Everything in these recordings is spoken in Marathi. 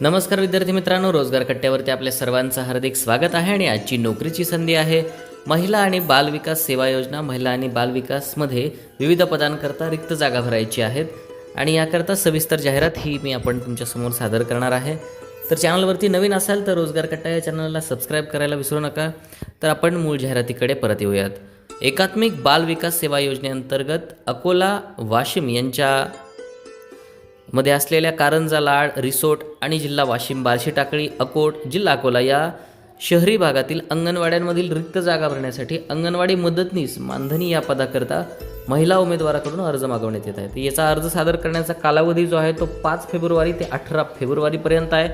नमस्कार विद्यार्थी मित्रांनो रोजगार कट्ट्यावरती आपल्या सर्वांचं हार्दिक स्वागत आहे आणि आजची नोकरीची संधी आहे. महिला आणि बाल विकास सेवा योजना महिला आणि बाल विकासमध्ये विविध पदांकरता रिक्त जागा भरायची आहेत. आणि याकरता सविस्तर जाहिरात ही मी आपण तुमच्यासमोर सादर करणार आहे. तर चॅनलवरती नवीन असाल तर रोजगार कट्टा या चॅनलला सबस्क्राईब करायला विसरू नका. तर आपण मूळ जाहिरातीकडे परत येऊयात. एकात्मिक बाल विकास सेवा योजनेअंतर्गत अकोला वाशिम यांच्या मध्ये असलेल्या कारंजा लाड रिसोर्ट आणि जिल्हा वाशिम बार्शी टाकळी अकोट जिल्हा अकोला या शहरी भागातील अंगणवाड्यांमधील रिक्त जागा भरण्यासाठी अंगणवाडी मदतनीस मानधनी या पदाकरता महिला उमेदवाराकडून अर्ज मागवण्यात येत आहे. याचा अर्ज सादर करण्याचा कालावधी जो आहे तो पाच फेब्रुवारी ते अठरा फेब्रुवारीपर्यंत आहे.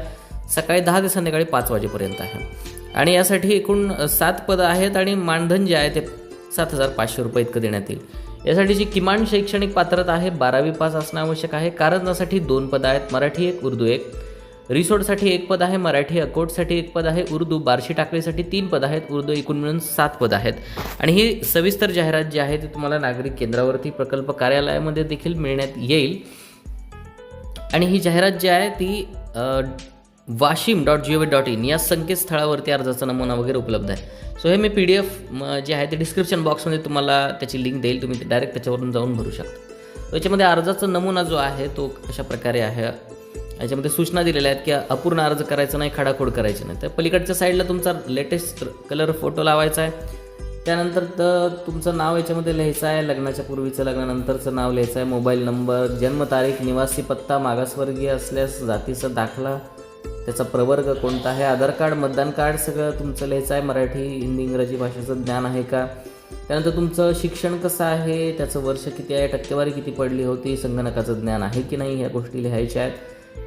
सकाळी दहा ते संध्याकाळी पाच वाजेपर्यंत आहे. आणि यासाठी एकूण सात पदं आहेत आणि मानधन जे आहे ते सात हजार पाचशे रुपये इतकं देण्यात येईल. यासाठीची किमान शैक्षणिक पात्रता आहे बारावी पास असणं आवश्यक आहे. कारंजासाठी दोन पदं आहेत मराठी एक उर्दू एक. रिसोर्टसाठी एक पद आहे मराठी अकोटसाठी एक पद आहे उर्दू. बार्शी टाकळीसाठी तीन पद आहेत उर्दू एकूण मिळून सात पद आहेत. आणि ही सविस्तर जाहिरात जी आहे ती तुम्हाला नागरिक केंद्रावरती प्रकल्प कार्यालयामध्ये देखील मिळण्यात येईल. आणि ही जाहिरात जी आहे ती Washim dot G O V dot in या संकेतस्थळावरती अर्जाचा नमुना वगैरे उपलब्ध आहे. सो हे मी पी डी एफ जे आहे ते डिस्क्रिप्शन बॉक्समध्ये तुम्हाला त्याची लिंक देईल. तुम्ही ते डायरेक्ट त्याच्यावरून जाऊन भरू शकता. त्याच्यामध्ये अर्जाचा नमुना जो आहे तो अशा प्रकारे आहे? याच्यामध्ये सूचना दिलेल्या आहेत की अपूर्ण अर्ज करायचा नाही खडाखोड करायचं नाही. तर पलीकडच्या साईडला तुमचा लेटेस्ट कलर फोटो लावायचा आहे. त्यानंतर तर तुमचं नाव याच्यामध्ये लिहायचं आहे. लग्नाच्या पूर्वीचं लग्नानंतरचं नाव लिहायचं आहे. मोबाईल नंबर जन्मतारीख निवासी पत्ता मागासवर्गीय असल्यास जातीचा दाखला त्याचा प्रवर्ग कोणता आहे? आधार कार्ड मतदान कार्ड सगळं तुमचं लिहायचं आहे? मराठी हिंदी इंग्रजी भाषेचं ज्ञान आहे का? त्यानंतर तुमचं शिक्षण कसं आहे? त्याचं वर्ष किती आहे? टक्केवारी किती पडली होती? संगणकाचं ज्ञान आहे की नाही? ह्या गोष्टी लिहायच्या आहेत.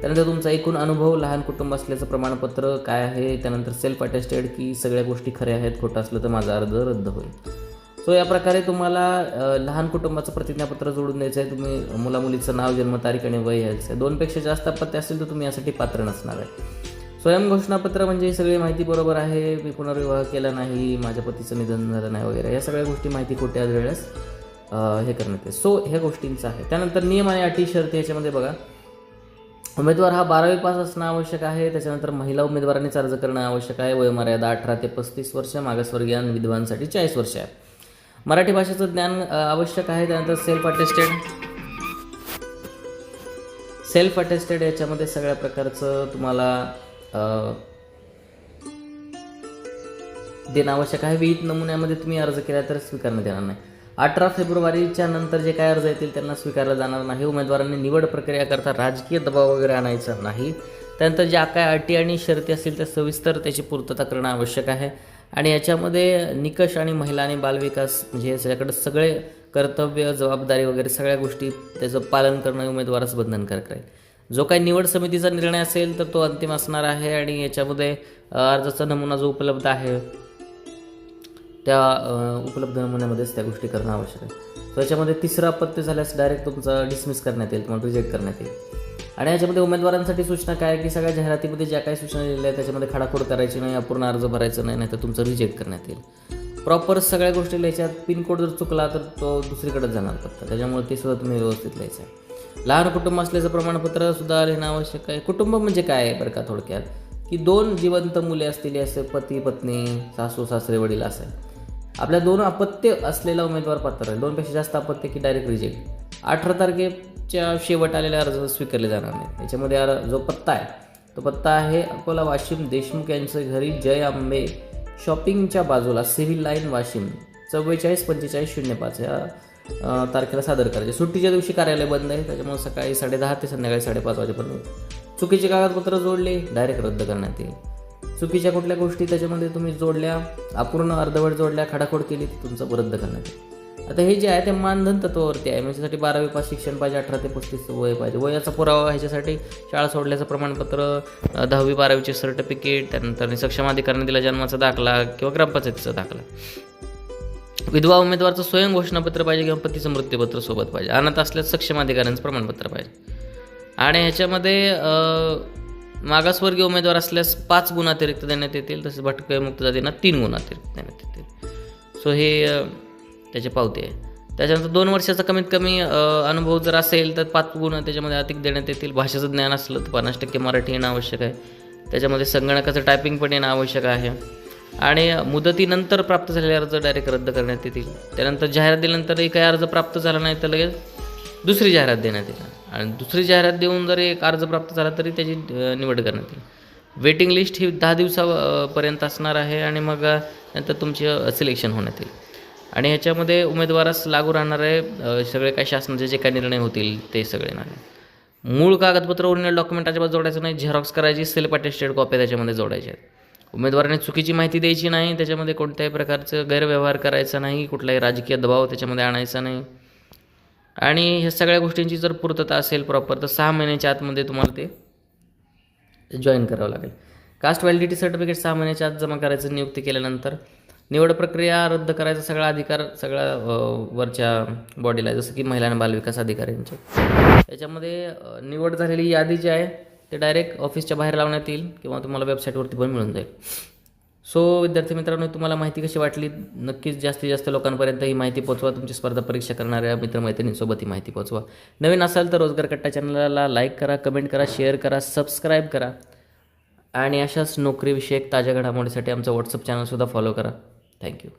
त्यानंतर तुमचा एकूण अनुभव लहान कुटुंब असल्याचं प्रमाणपत्र काय आहे? त्यानंतर सेल्फ अटेस्टेड की सगळ्या गोष्टी खऱ्या आहेत? खोटं असलं तर माझा अर्ज रद्द होईल. सो या प्रकारे तुम्हाला लहान कुटुंबाचं प्रतिज्ञापत्र जोडून द्यायचं आहे तुम्ही मुलामुलीचं नाव जन्मतारीख आणि वय यायचं आहे दोनपेक्षा जास्त अपत्य असेल तर तुम्ही यासाठी पात्र नसणार आहे. स्वयं घोषणापत्र म्हणजे ही सगळी माहिती बरोबर आहे. मी पुनर्विवाह केला नाही माझ्या पतीचं निधन झालं नाही वगैरे. या सगळ्या गोष्टी माहिती खोट्या वेळेस हे करण्यात येते. सो ह्या गोष्टींचं आहे. त्यानंतर नियम आणि अटी शर्ती याच्यामध्ये बघा. उमेदवार हा बारावी पास असणं आवश्यक आहे. त्याच्यानंतर महिला उमेदवारांनीच अर्ज करणं आवश्यक आहे. वयोमर्यादा अठरा ते पस्तीस वर्ष मागासवर्गीय विधवांसाठी चाळीस वर्ष आहे. मराठी भाषेचं ज्ञान आवश्यक आहे. त्यानंतर सेल्फ अटेस्टेड सेल्फ अटेस्टेड याच्यामध्ये सगळ्या प्रकारचं तुम्हाला देणं आवश्यक आहे. विहित नमुन्यामध्ये तुम्ही अर्ज केला तर स्वीकारण्यात येणार नाही. अठरा फेब्रुवारीच्या नंतर जे काय अर्ज येतील त्यांना स्वीकारलं जाणार नाही. उमेदवारांनी निवड प्रक्रिया करता राजकीय दबाव वगैरे आणायचा नाही. त्यानंतर ज्या काय अटी आणि शर्ती असतील त्या सविस्तर त्याची पूर्तता करणं आवश्यक आहे. आणि याच्यामध्ये निकष आणि महिला आणि बालविकास म्हणजे याच्याकडे सगळे कर्तव्य जबाबदारी वगैरे सगळ्या गोष्टी त्याचं पालन करणं उमेदवारच बंधनकारक राहील. जो काही निवड समितीचा निर्णय असेल तर तो अंतिम असणार आहे आणि याच्यामध्ये अर्जाचा नमुना जो उपलब्ध आहे त्या उपलब्ध नमुन्यामध्येच त्या गोष्टी करणं आवश्यक आहे. तर याच्यामध्ये तिसरं अपत्य झाल्यास डायरेक्ट तुमचं डिसमिस करण्यात येईल तुम्हाला रिजेक्ट करण्यात येईल. आणि याच्यामध्ये उमेदवारांसाठी सूचना काय आहे? की सगळ्या जाहिरातीमध्ये ज्या काही सूचना दिलेल्या आहेत त्याच्यामध्ये खडाखोड करायची नाही अपूर्ण अर्ज भरायचा नाही नाही तर तुमचं रिजेक्ट करण्यात येईल. प्रॉपर सगळ्या गोष्टी लिहायच्यात पिनकोड जर चुकला तर तो दुसरीकडे जाणार फक्त त्याच्यामुळे ते सुद्धा तुम्ही व्यवस्थित लिहायचं आहे. लहान कुटुंब असल्याचं प्रमाणपत्र सुद्धा लिहिणं आवश्यक आहे. कुटुंब म्हणजे काय आहे बरं का थोडक्यात? की दोन जिवंत मुले असतील असे पती पत्नी सासू सासरे वडील असे. आपल्या दोन अपत्य असलेला उमेदवार पात्र आहे दोनपेक्षा जास्त अपत्य की डायरेक्ट रिजेक्ट अठरा तारखेच्या शेवट आलेल्या अर्ज स्वीकारले जाणार नाही याच्यामध्ये जो पत्ता आहे तो पत्ता आहे अकोला वाशिम देशमुख यांचं घरी जय आंबे शॉपिंगच्या बाजूला सिव्हिल लाईन वाशिम चव्वेचाळीस पंचेचाळीस शून्य पाच. या तारखेला सादर करायचे. सुट्टीच्या दिवशी कार्यालय बंद आहे त्याच्यामुळे सकाळी साडेदहा ते संध्याकाळी साडेपाच वाजेपर्यंत चुकीचे कागदपत्र जोडले डायरेक्ट रद्द करण्यात येईल. चुकीच्या कुठल्या गोष्टी त्याच्यामध्ये तुम्ही जोडल्या अपूर्ण अर्धवट जोडल्या खडाखोड केली तुमचं रद्द करण्यात येईल. आता हे जे आहे ते मानधन तत्वावरती आहे. म्हणजे बारावी पास शिक्षण पाहिजे अठरा ते पस्तीस वय पाहिजे. वयाचा पुरावा ह्याच्यासाठी शाळा सोडल्याचं प्रमाणपत्र दहावी बारावीचे सर्टिफिकेट त्यानंतर सक्षम अधिकाऱ्यांनी दिला जन्माचा दाखला किंवा ग्रामपंचायतीचा दाखला. विधवा उमेदवारचं स्वयं घोषणापत्र पाहिजे किंवा पतीचं मृत्यूपत्र सोबत पाहिजे. अनाथ असल्यास सक्षम अधिकाऱ्यांचं प्रमाणपत्र पाहिजे. आणि ह्याच्यामध्ये मागासवर्गीय उमेदवार असल्यास पाच गुणातिरिक्त देण्यात येतील तसेच भटकय मुक्त जातींना तीन गुणातिरिक्त देण्यात येतील. सो हे त्याचे पावती. आहे त्याच्यानंतर दोन वर्षाचा कमीत कमी अनुभव जर असेल तर पाच गुण त्याच्यामध्ये अधिक देण्यात येतील. भाषेचं ज्ञान असलं तर पन्नास टक्के मराठी येणं आवश्यक आहे. त्याच्यामध्ये संगणकाचं टायपिंग पण येणं आवश्यक आहे. आणि मुदतीनंतर प्राप्त झालेले अर्ज डायरेक्ट रद्द करण्यात येतील. त्यानंतर जाहिरात दिल्यानंतरही काही अर्ज प्राप्त झाला नाही तर लगेच दुसरी जाहिरात देण्यात येईल. आणि दुसरी जाहिरात देऊन जर एक अर्ज प्राप्त झाला तरी त्याची निवड करण्यात येईल. वेटिंग लिस्ट ही दहा दिवसापर्यंत असणार आहे आणि मग नंतर तुमचे सिलेक्शन होण्यात येईल. आणि ह्याच्यामध्ये उमेदवारास लागू राहणारे सगळे काही शासनाचे जे काही निर्णय होतील ते सगळे येणार मूळ कागदपत्र ओरिजिनल डॉक्युमेंट अजिबात जोडायचं नाही झेरॉक्स करायची सेल्फ अटेस्टेड कॉपी त्याच्यामध्ये जोडायच्या आहेत. उमेदवाराने चुकीची माहिती द्यायची नाही त्याच्यामध्ये कोणत्याही प्रकारचं गैरव्यवहार करायचा नाही कुठलाही राजकीय दबाव त्याच्यामध्ये आणायचा नाही. आणि ह्या सगळ्या गोष्टींची जर पूर्तता असेल प्रॉपर तर सहा महिन्याच्या आतमध्ये तुम्हाला ते जॉईन करावं लागेल. कास्ट व्हॅलिडिटी सर्टिफिकेट सहा महिन्याच्या आत जमा करायचं नियुक्ती केल्यानंतर निवड प्रक्रिया रद्द करायचा सगळा अधिकार सगळ्या वरच्या बॉडीला जसं की महिला आणि बालविकास अधिकाऱ्यांचे त्याच्यामध्ये निवड झालेली यादी जी आहे ते डायरेक्ट ऑफिसच्या बाहेर लावण्यात येईल किंवा तुम्हाला वेबसाईटवरती पण मिळून जाईल. सो विद्यार्थी मित्रांनो तुम्हाला माहिती कशी वाटली? नक्कीच जास्तीत जास्त लोकांपर्यंत ही माहिती पोहोचवा. तुमची स्पर्धा परीक्षा करणाऱ्या मित्रमैत्रिणींसोबत ही माहिती पोहोचवा. नवीन असाल तर रोजगार कट्टा चॅनलला लाईक करा कमेंट करा शेअर करा सबस्क्राईब करा. आणि अशाच नोकरीविषयक ताज्या घडामोडीसाठी आमचं व्हॉट्सअप चॅनलसुद्धा फॉलो करा. Thank you.